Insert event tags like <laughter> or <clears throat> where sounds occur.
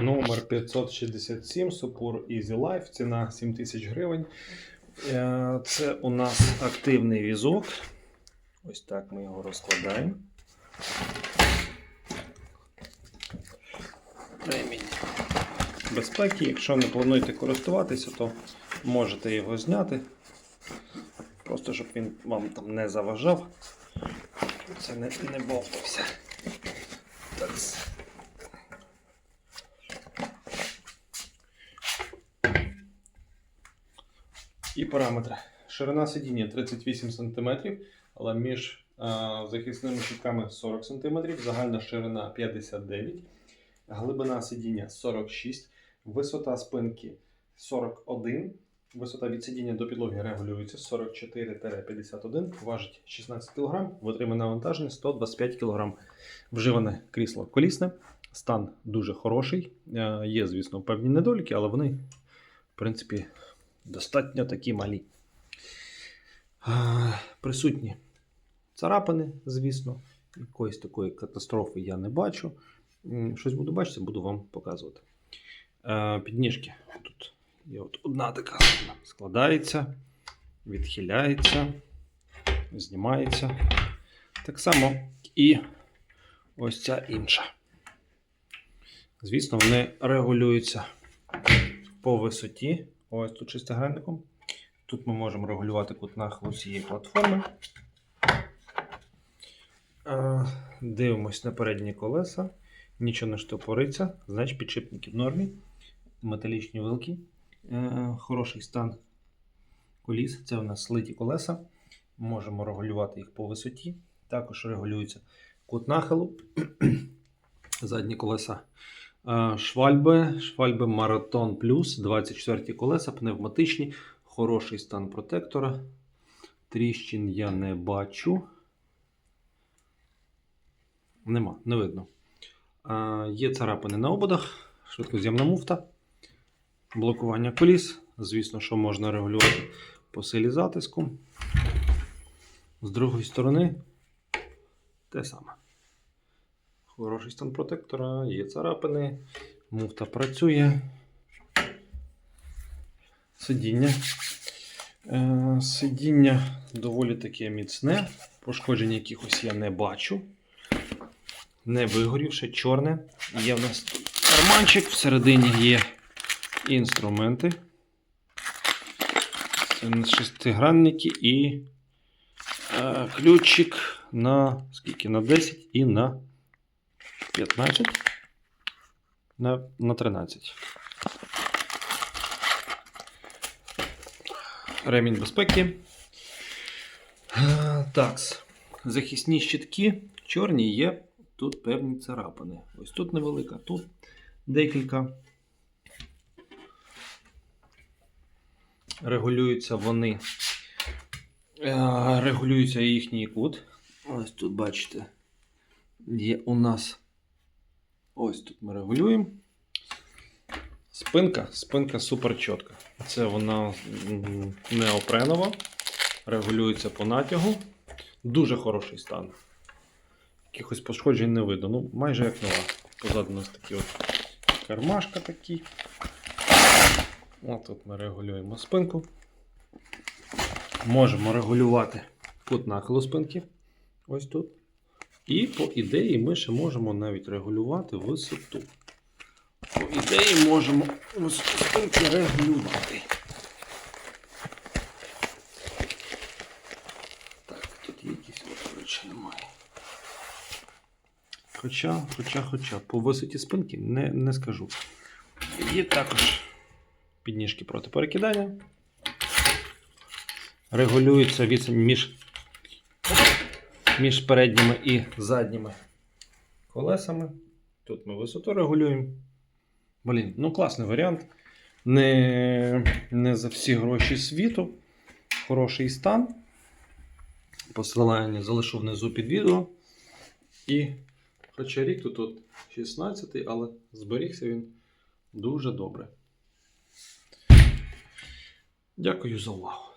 Номер 567 Супур Easy Life, ціна 7 тисяч гривень. Е, Це у нас активний візок. Ось так ми його розкладаємо. Ремінь безпеки. Якщо не плануєте користуватися, то можете його зняти. Просто щоб він вам там не заважав. Це не, не бовтався. Так. І параметри. Ширина сидіння 38 см, але між а, захисними щитками 40 см, загальна ширина 59 глибина сидіння 46, висота спинки 41, висота від сидіння до підлоги регулюється 44-51, важить 16 кг, витримане навантаження 125 кг. Вживане крісло колісне, стан дуже хороший. Е, Є, звісно, певні недоліки, але вони, в принципі, достатньо такі малі. Присутні царапини, звісно. Якоїсь такої катастрофи я не бачу. Щось буду бачити, буду вам показувати. Е, Підніжки. Тут є от одна така складається, відхиляється, знімається. Так само і ось ця інша. Звісно, вони регулюються по висоті. Ось тут шестигранником. Тут ми можемо регулювати кут нахилу цієї платформи. Е, Дивимось на передні колеса. Нічого не штопориться, значить підшипники в нормі. Металічні вилки. Е, Хороший стан коліс. Це у нас слиті колеса. Можемо регулювати їх по висоті. Також регулюється кут нахилу. <clears throat> Задні колеса. Е, Швальби, швальби Marathon Plus, 24 колеса, пневматичні, хороший стан протектора. Тріщин я не бачу. Нема, не видно. А, Є царапини на ободах, швидкоз'ємна муфта, блокування коліс. Звісно, що можна регулювати по силі затиску. З другої сторони те саме. Хороший стан протектора, є царапини, муфта працює. Сидіння. Е, Сидіння доволі таке міцне. Пошкоджень якихось я не бачу. Не вигорівше, чорне. Є в нас карманчик, всередині є інструменти. Це шестигранники і е, ключик на скільки? На 10 і на 15. На, на 13. Ремінь безпеки. Е, Такс. Захисні щитки чорні є. Тут певні царапини. Ось тут невелика, тут декілька. Регулюються вони. е, Регулюється їхній кут. Ось тут, бачите, є у нас. Ось тут ми регулюємо. Спинка, спинка супер чітка. Це вона неопренова, регулюється по натягу. Дуже хороший стан. Якихось пошкоджень не видно. Ну, майже як нова. Позаду у нас такі от кармашка такі. От тут ми регулюємо спинку. Можемо регулювати кут нахилу спинки. Ось тут. І по ідеї ми ще можемо навіть регулювати висоту. По ідеї можемо спинки регулювати. Так, тут є якісь чи немає. Хоча, хоча, хоча, по висоті спинки не, не скажу. Є також підніжки проти перекидання. Регулюється відстань між, між передніми і задніми колесами. Тут ми висоту регулюємо. Блін, ну класний варіант. Не, не за всі гроші світу. Хороший стан. Посилання залишу внизу під відео. І Хоча рік тут от 16, але зберігся він дуже добре. Дякую за увагу.